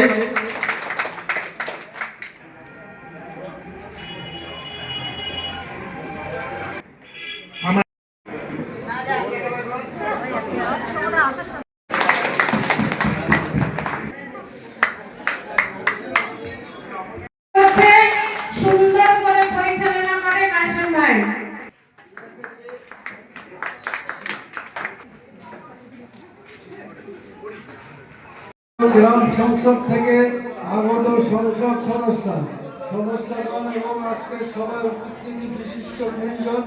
হচ্ছে গ্রাম সংসদ থেকে আগত সংসদ সদস্য। সদস্যগণ এবং আজকের সভায় উপস্থিতি বিশিষ্ট গুণজন,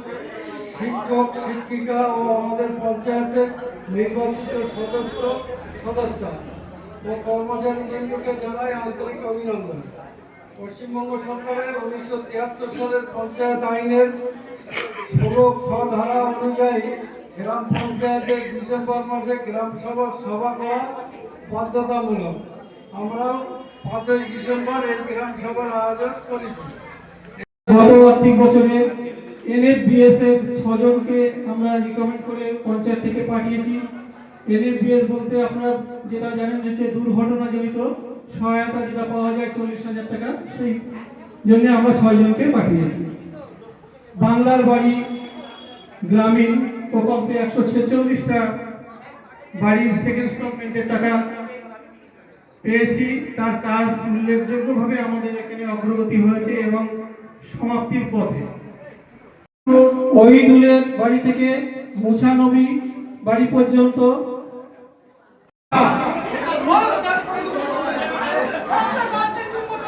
শিক্ষক, শিক্ষিকা ও আমাদের পঞ্চায়েতের নির্বাচিত সদস্য সদস্য ও কর্মচারী কেন্দ্রকে জানাই আন্তরিক অভিনন্দন। পশ্চিমবঙ্গ সরকারের উনিশশো তিয়াত্তর সালের পঞ্চায়েত আইনের ষোলো খ ধারা অনুযায়ী গ্রাম পঞ্চায়েতের ডিসেম্বর মাসে গ্রাম সভার সভা করা বাধ্যতামূলক আমরাও পাঁচই ডিসেম্বর এই গ্রাম সভার আয়োজন করেছি। গত আর্থিক বছরে এনএফবিএস এর ছজনকে আমরা রিকমেন্ড করে পঞ্চায়েত থেকে পাঠিয়েছি। এনএফবিএস বলতে আপনারা যেটা জানেন যে দুর্ঘটনাজনিত সহায়তা যেটা পাওয়া যায় চল্লিশ হাজার টাকা, সেই জন্য আমরা ছয়জনকে পাঠিয়েছি। বাংলার বাড়ি গ্রামীণ প্রকল্পে একশো ছেচল্লিশটা বাড়ির সেকেন্ড স্টলমেন্টের টাকা পেয়েছি। তার কাজ উল্লেখযোগ্যভাবে আমাদের এখানে অগ্রগতি হয়েছে এবং সমাপ্তির পথে। ওহিদুলের বাড়ি থেকে মুছানবী বাড়ি পর্যন্ত।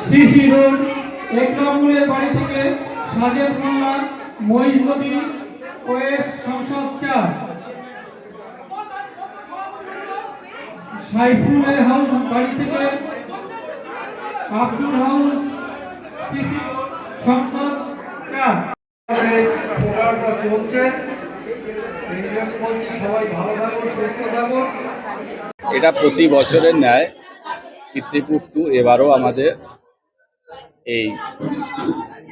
সিসি রোড একরামুলের বাড়ি থেকে সাজেদ মোল্লা মহিষগতি ওয়েস সংসদ চার। সাইফুলের হাউস বাড়ি থেকে আব্দুল হাউস সিসি সংসদ চার। প্রোগ্রামটা চলছে। এই জন্য বলছি সবাই ভালো থাকুন সুস্থ থাকুন এটা প্রতি বছরের ন্যায় কীর্তিপুর টু এবারও আমাদের এই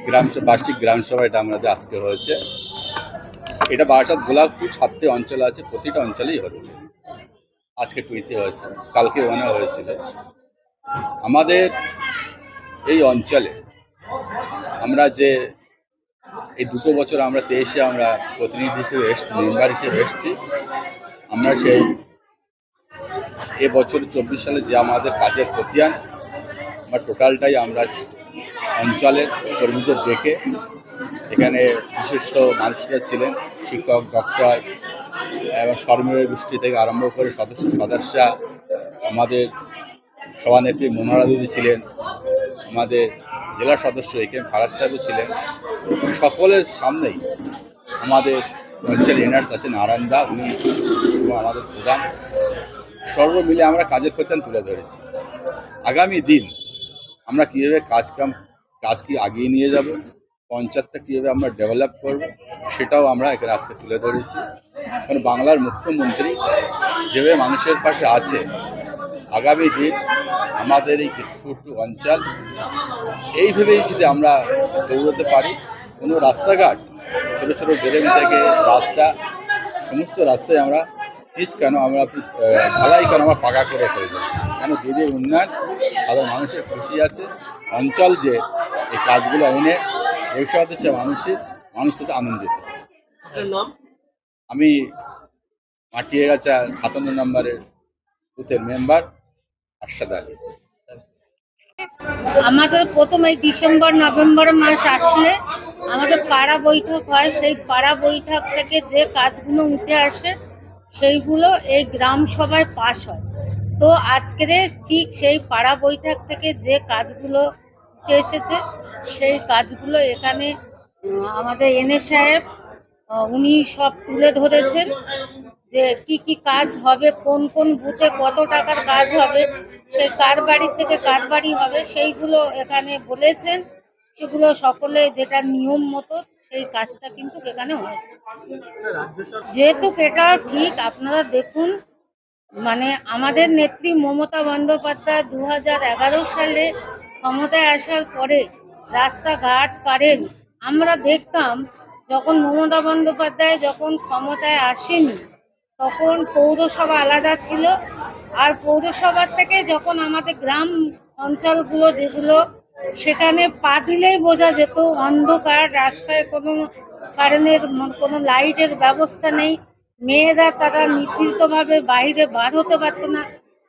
গ্রাম বার্ষিক গ্রাম সভা এটা আমাদের আজকে হয়েছে। এটা বারাসাত গোলাপপুর সাতটি অঞ্চল আছে প্রতিটা অঞ্চলেই হচ্ছে আজকে টুইতে হয়েছে, কালকে ওখানে হয়েছিল। আমাদের এই অঞ্চলে আমরা যে এই দুটো বছর আমরা তেইশে আমরা প্রতিনিধি হিসেবে এসেছি মেম্বার হিসেবে এসেছি, আমরা সেই এ বছর চব্বিশ সালে যে আমাদের কাজের খতিয়ান আমরা টোটালটাই আমরা অঞ্চলের কর্মীদের ডেকে এখানে বিশিষ্ট মানুষরা ছিলেন, শিক্ষক, ডক্টর এবং সর্বীয় গোষ্ঠী থেকে আরম্ভ করে সদস্য সদস্যা আমাদের সভানেত্রী মনোহরা দিদি ছিলেন, আমাদের জেলা সদস্য এ কে এম ফারাজ সাহেবও ছিলেন। সকলের সামনেই আমাদের অঞ্চল এনার্স আছেন আরান্দা উনি এবং আমাদের প্রধান। সর্ব মিলে আমরা কাজের খতিয়ান তুলে ধরেছি। আগামী দিন আমরা কীভাবে কাজ কাম কাজ কি আগিয়ে নিয়ে যাব? পঞ্চায়েতটা কীভাবে আমরা ডেভেলপ করব, সেটাও আমরা এখানে আজকে তুলে ধরেছি। কারণ বাংলার মুখ্যমন্ত্রী যেভাবে মানুষের পাশে আছে, আগামী দিন আমাদের এই কীর্তিপুর অঞ্চল এইভাবেই যদি আমরা দৌড়তে পারি, কোনো রাস্তাঘাট, ছোট ছোট ড্রেন থেকে রাস্তা, সমস্ত রাস্তায় আমরা পিস কেন আমরা ঢালাই কেন আমরা পাকা করে ফেলব? কেন দিদির উন্নয়ন সাধারণ মানুষের খুশি আছে। অঞ্চল যে এই কাজগুলো এনে ভবিষ্যৎ হচ্ছে মানুষের মানুষ তাতে আনন্দিত হচ্ছে। আমি মাটিয়ে গেছা সাতান্ন নম্বরের বুথের মেম্বার আরশাদ আলী। আমাদের প্রথম এই ডিসেম্বর নভেম্বর মাস আসলে আমাদের পাড়া বৈঠক হয়। সেই পাড়া বৈঠক থেকে যে কাজগুলো উঠে আসে সেইগুলো এই গ্রাম সভায় পাশ হয়। তো আজকের ঠিক সেই পাড়া বৈঠক থেকে যে কাজগুলো উঠে এসেছে সেই কাজগুলো এখানে আমাদের এনএ সাহেব উনি সব তুলে ধরেছেন যে কি কি কাজ হবে, কোন কোন বুথে কত টাকার কাজ হবে, সেই কার বাড়ির থেকে কার বাড়ি হবে, সেইগুলো এখানে বলেছেন। সেগুলো সকলে যেটা নিয়ম মতো সেই কাজটা কিন্তু এখানে হয়েছে। যেহেতু এটা ঠিক, আপনারা দেখুন মানে আমাদের নেত্রী মমতা বন্দ্যোপাধ্যায় দু হাজার এগারো সালে ক্ষমতায় আসার পরে রাস্তাঘাট কারেন্ট আমরা দেখতাম যখন মমতা বন্দ্যোপাধ্যায় যখন ক্ষমতায় আসেনি, তখন পৌরসভা আলাদা ছিল। আর পৌরসভার থেকে যখন আমাদের গ্রাম অঞ্চলগুলো যেগুলো, সেখানে পা দিলেই বোঝা যেত অন্ধকার, রাস্তায় কোনো কারেন্টের কোনো লাইটের ব্যবস্থা নেই। মেয়েরা তারা নির্দিষ্টভাবে বাইরে বার হতে পারতো না।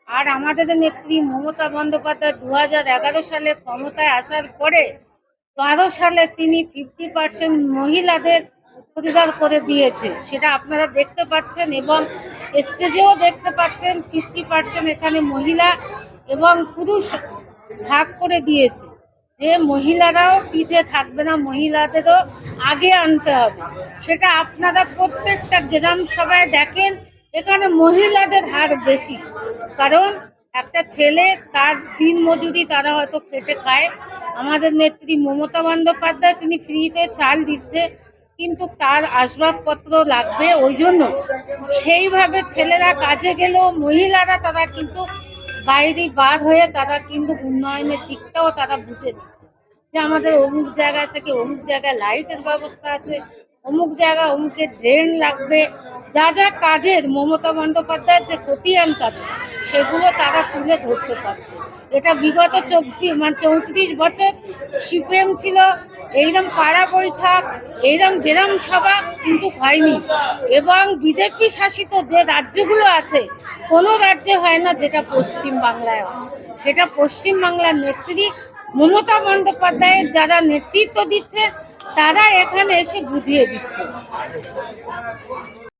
আর আমাদের নেত্রী মমতা বন্দ্যোপাধ্যায় দু সালে ক্ষমতায় আসার পরে বারো সালে তিনি ফিফটি পার্সেন্ট মহিলাদের অধিকার করে দিয়েছে, সেটা আপনারা দেখতে পাচ্ছেন এবং স্টেজেও দেখতে পাচ্ছেন ফিফটি পার্সেন্ট এখানে মহিলা এবং পুরুষ ভাগ করে দিয়েছে। যে মহিলারাও পিছিয়ে থাকবে না, মহিলাদেরও আগে আনতে হবে। সেটা আপনারা প্রত্যেকটা গ্রাম সভায় দেখেন, এখানে মহিলাদের হার বেশি। কারণ একটা ছেলে তার দিন মজুরি তারা হয়তো খেটে খায় আমাদের নেত্রী মমতা বন্দ্যোপাধ্যায়, তিনি ফ্রিতে চাল দিচ্ছে, কিন্তু তার আসবাবপত্র লাগবে ওই জন্য। সেইভাবে ছেলেরা কাজে গেলেও মহিলারা তারা কিন্তু বাইরে বার হয়ে তারা কিন্তু উন্নয়নের দিকটাও তারা বুঝে দিচ্ছে যে আমাদের অমুক জায়গা থেকে অমুক জায়গায় লাইটের ব্যবস্থা আছে, অমুক জায়গা অমুকের ড্রেন লাগবে। যা যা কাজের মমতা বন্দ্যোপাধ্যায়ের যে খতিয়ান কাজ সেগুলো তারা তুলে ধরতে পারছে। এটা বিগত চব্বিশ মানে চৌত্রিশ বছর সিপিএম ছিল, এইরকম পাড়া বৈঠক, এইরকম গ্রাম সভা কিন্তু হয়নি। এবং বিজেপি শাসিত যে রাজ্যগুলো আছে, কোনো রাজ্যে হয় না যেটা পশ্চিম বাংলায় হয় সেটা পশ্চিম বাংলার নেত্রী মমতা বন্দ্যোপাধ্যায়ের যারা নেতৃত্ব দিচ্ছে, তারা এখানে এসে বুঝিয়ে দিচ্ছে।